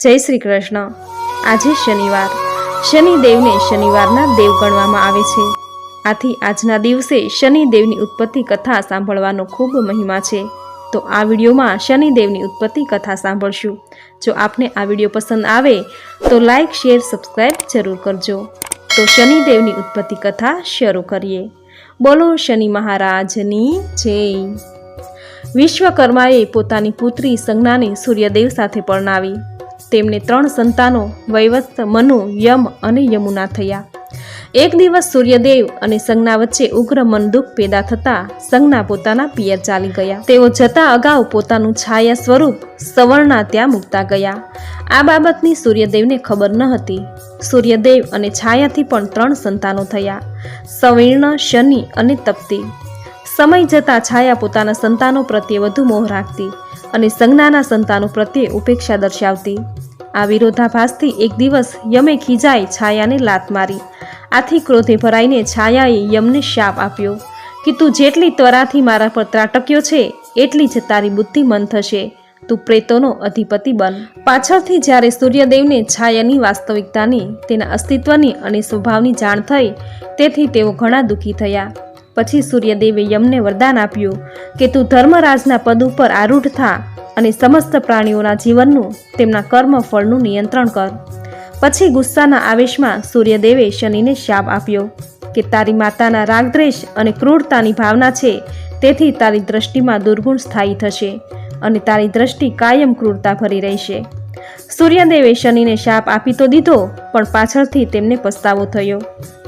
જય શ્રી કૃષ્ણ. આજે શનિવાર. શનિદેવને શનિવારના દેવ ગણવામાં આવે છે. આથી આજના દિવસે શનિદેવની ઉત્પત્તિ કથા સાંભળવાનો ખૂબ મહિમા છે. તો આ વિડીયોમાં શનિદેવની ઉત્પત્તિ કથા સાંભળશું. જો આપને આ વીડિયો પસંદ આવે, તો લાઇક શેર સબસ્ક્રાઈબ જરૂર કરજો. તો શનિદેવની ઉત્પત્તિ કથા શરૂ કરીએ. બોલો શનિ મહારાજની જય. વિશ્વકર્માએ પોતાની પુત્રી સંજ્ઞાને સૂર્યદેવ સાથે પરણાવી. તેમને ત્રણ સંતાનો, વૈવસ્ત, મનુ, યમ અને યમુના થયા. એક દિવસ સૂર્યદેવ અને સંજ્ઞા વચ્ચે ઉગ્ર મનદુખ પેદા થતાં સંજ્ઞા પોતાના પિયર ચાલી ગયા. તેઓ જતા અગાઉ પોતાનું છાયા સ્વરૂપ સવર્ણા ત્યાં મૂકતા ગયા. આ બાબતની સૂર્યદેવને ખબર ન હતી. સૂર્યદેવ અને છાયાથી પણ ત્રણ સંતાનો થયા. સવિર્ણ, શનિ અને તપ્તી. સમય જતાં છાયા પોતાના સંતાનો પ્રત્યે વધુ મોહ રાખતી. અને સંજ્ઞાના સંતાનો પ્રત્યે ઉપેક્ષા દર્શાવતી. આ વિરોધાભાસથી એક દિવસ યમે ખીજાઈ છાયાને લાત મારી. આથી ક્રોધે ભરાઈને છાયાએ યમને શાપ આપ્યો કે તું જેટલી ત્વરાથી મારા પર ત્રાટક્યો છે, એટલી જ તારી બુદ્ધિ મન થશે. તું પ્રેતોનો અધિપતિ બન. પાછળથી જ્યારે સૂર્યદેવને છાયાની વાસ્તવિકતાની, તેના અસ્તિત્વની અને સ્વભાવની જાણ થઈ, તેથી તેઓ ઘણા દુઃખી થયા. પછી સૂર્યદેવે યમને વરદાન આપ્યું કે તું ધર્મરાજના પદ ઉપર આરૂઢ થા અને સમસ્ત પ્રાણીઓના જીવનનું, તેમના કર્મ ફળનું નિયંત્રણ કર. પછી ગુસ્સાના આવેશમાં સૂર્યદેવે શનિને શાપ આપ્યો કે તારી માતાના રાગદ્વેષ અને ક્રૂરતાની ભાવના છે, તેથી તારી દ્રષ્ટિમાં દુર્ગુણ સ્થાયી થશે અને તારી દ્રષ્ટિ કાયમ ક્રૂરતા ભરી રહેશે. સૂર્યદેવે શનિને શાપ આપી તો દીધો, પણ પાછળથી તેમને પસ્તાવો થયો.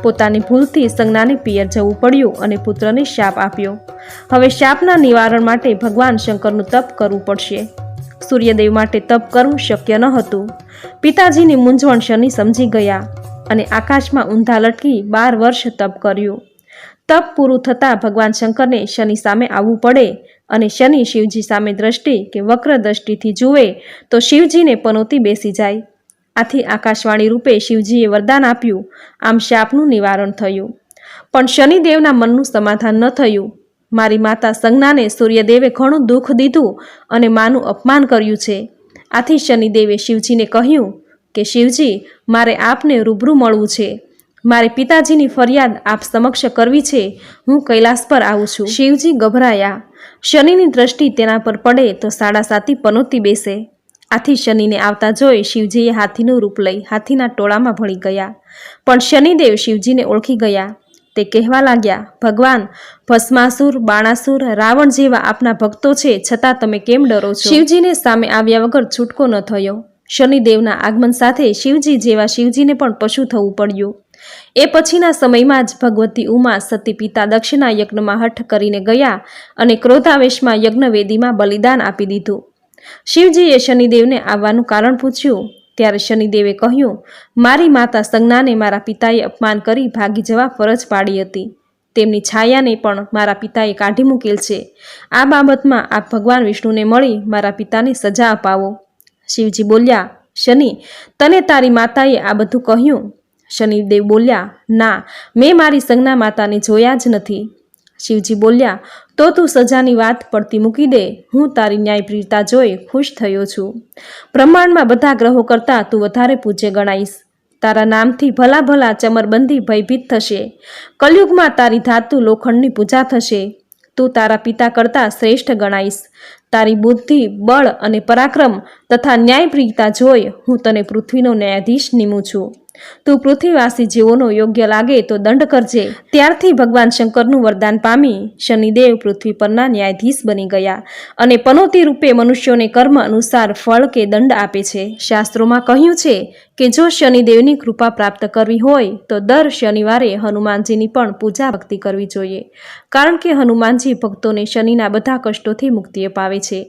પોતાની ભૂલથી સંજ્ઞાને પિયર જવું પડ્યું અને પુત્રને શાપ આપ્યો. હવે શાપના નિવારણ માટે ભગવાન શંકરનું તપ કરવું પડશે. સૂર્યદેવ માટે તપ કરવું શક્ય ન હતું. પિતાજીની મૂંઝવણ શનિ સમજી ગયા અને આકાશમાં ઊંધા લટકી બાર વર્ષ તપ કર્યું. તપ પૂરું થતાં ભગવાન શંકરને શનિ સામે આવવું પડે અને શનિ શિવજી સામે દ્રષ્ટિ કે વક્ર દ્રષ્ટિથી જુએ તો શિવજીને પનોતી બેસી જાય. આથી આકાશવાણી રૂપે શિવજીએ વરદાન આપ્યું. આમ શાપનું નિવારણ થયું. પણ શનિદેવના મનનું સમાધાન ન થયું. મારી માતા સંજ્ઞાને સૂર્યદેવે ઘણું દુઃખ દીધું અને માનું અપમાન કર્યું છે. આથી શનિદેવે શિવજીને કહ્યું કે શિવજી, મારે આપને રૂબરૂ મળવું છે. મારે પિતાજીની ફરિયાદ આપ સમક્ષ કરવી છે. હું કૈલાસ પર આવું છું. શિવજી ગભરાયા. શનિની દ્રષ્ટિ તેના પર પડે તો સાડા સાતી પનોતી બેસે. આથી શનિને આવતા જોઈ શિવજીએ હાથીનું રૂપ લઈ હાથીના ટોળામાં ભળી ગયા. પણ શનિદેવ શિવજીને ઓળખી ગયા. તે કહેવા લાગ્યા, ભગવાન, ભસ્માસુર, બાણાસુર, રાવણ જેવા આપના ભક્તો છે, છતાં તમે કેમ ડરો છો? શિવજીને સામે આવ્યા વગર છૂટકો ન થયો. શનિદેવના આગમન સાથે શિવજી જેવા શિવજીને પણ પશુ થવું પડ્યું. એ પછીના સમયમાં જ ભગવતી ઉમા સતી પિતા દક્ષિણા યજ્ઞમાં હઠ કરીને ગયા અને ક્રોધાવેશમાં યજ્ઞવેદીમાં બલિદાન આપી દીધું. શિવજીએ શનિદેવને આવવાનું કારણ પૂછ્યું. ત્યારે શનિદેવે કહ્યું, મારી માતા સંજ્ઞાને મારા પિતાએ અપમાન કરી ભાગી જવા ફરજ પાડી હતી. તેમની છાયાને પણ મારા પિતાએ કાઢી મૂકેલ છે. આ બાબતમાં આપ ભગવાન વિષ્ણુને મળી મારા પિતાને સજા અપાવો. શિવજી બોલ્યા, શનિ, તને તારી માતાએ આ બધું કહ્યું. શનિદેવ બોલ્યા, ના, મેં મારી સંજ્ઞા માતાને જોયા જ નથી. શિવજી બોલ્યા, તો તું સજાની વાત પડતી મૂકી દે, હું તારી ન્યાયપ્રિયતા જોઈ ખુશ થયો છું. બ્રહ્માંડમાં બધા ગ્રહો કરતાં તું વધારે પૂજ્ય ગણાઈશ. તારા નામથી ભલા ભલા ચમરબંધી ભયભીત થશે. કલયુગમાં તારી ધાતુ લોખંડની પૂજા થશે. તું તારા પિતા કરતાં શ્રેષ્ઠ ગણાઈશ. તારી બુદ્ધિ, બળ અને પરાક્રમ તથા ન્યાયપ્રિયતા જોઈ હું તને પૃથ્વીનો ન્યાયાધીશ નિમું છું. તું પૃથ્વીવાસી જીવોનો યોગ્ય લાગે તો દંડ કરજે. ત્યારથી ભગવાન શંકરનું વરદાન પામી શનિદેવ પૃથ્વી પરના ન્યાયાધીશ બની ગયા અને પનોતી રૂપે મનુષ્યોને કર્મ અનુસાર ફળ કે દંડ આપે છે. શાસ્ત્રોમાં કહ્યું છે કે જો શનિદેવની કૃપા પ્રાપ્ત કરવી હોય તો દર શનિવારે હનુમાનજીની પણ પૂજા ભક્તિ કરવી જોઈએ. કારણ કે હનુમાનજી ભક્તોને શનિના બધા કષ્ટોથી મુક્તિ અપાવે છે.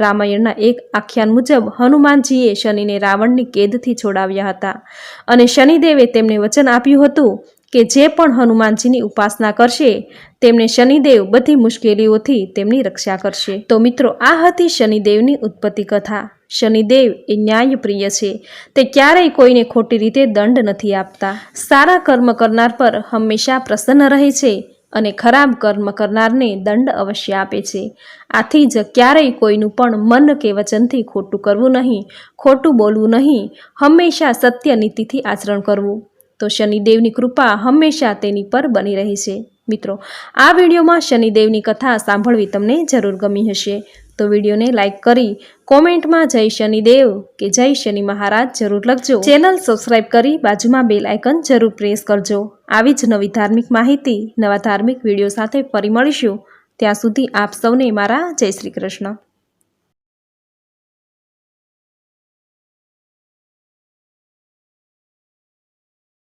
રામાયણના એક આખ્યાન મુજબ હનુમાનજીએ શનિને રાવણની કેદથી છોડાવ્યા હતા. અને શનિદેવે તેમને વચન આપ્યું હતું કે જે પણ હનુમાનજીની ઉપાસના કરશે, તેમને શનિદેવ બધી મુશ્કેલીઓથી તેમની રક્ષા કરશે. તો મિત્રો, આ હતી શનિદેવની ઉત્પત્તિ કથા. શનિદેવ એ ન્યાયપ્રિય છે. તે ક્યારેય કોઈને ખોટી રીતે દંડ નથી આપતા. સારા કર્મ કરનાર પર હંમેશા પ્રસન્ન રહે છે. અને ખરાબ કર્મ કરનારને દંડ અવશ્ય આપે છે. આથી જ ક્યારેય કોઈનું પણ મન કે વચનથી ખોટું કરવું નહીં, ખોટું બોલવું નહીં, હંમેશા સત્ય નીતિથી આચરણ કરવું. તો શનિદેવની કૃપા હંમેશા તેની પર બની રહી છે. મિત્રો, આ વિડીયોમાં શનિદેવની કથા સાંભળવી તમને જરૂર ગમી હશે. તો વિડીયોને લાઇક કરી કોમેન્ટમાં જય શનિદેવ કે જય શનિ મહારાજ જરૂર લખજો. ચેનલ સબસ્ક્રાઇબ કરી બાજુમાં બેલ આઇકન જરૂર પ્રેસ કરજો. આવી જ નવી ધાર્મિક માહિતી, નવા ધાર્મિક વીડિયો સાથે ફરી મળીશું. ત્યાં સુધી આપ સૌને મારા જય શ્રી કૃષ્ણ.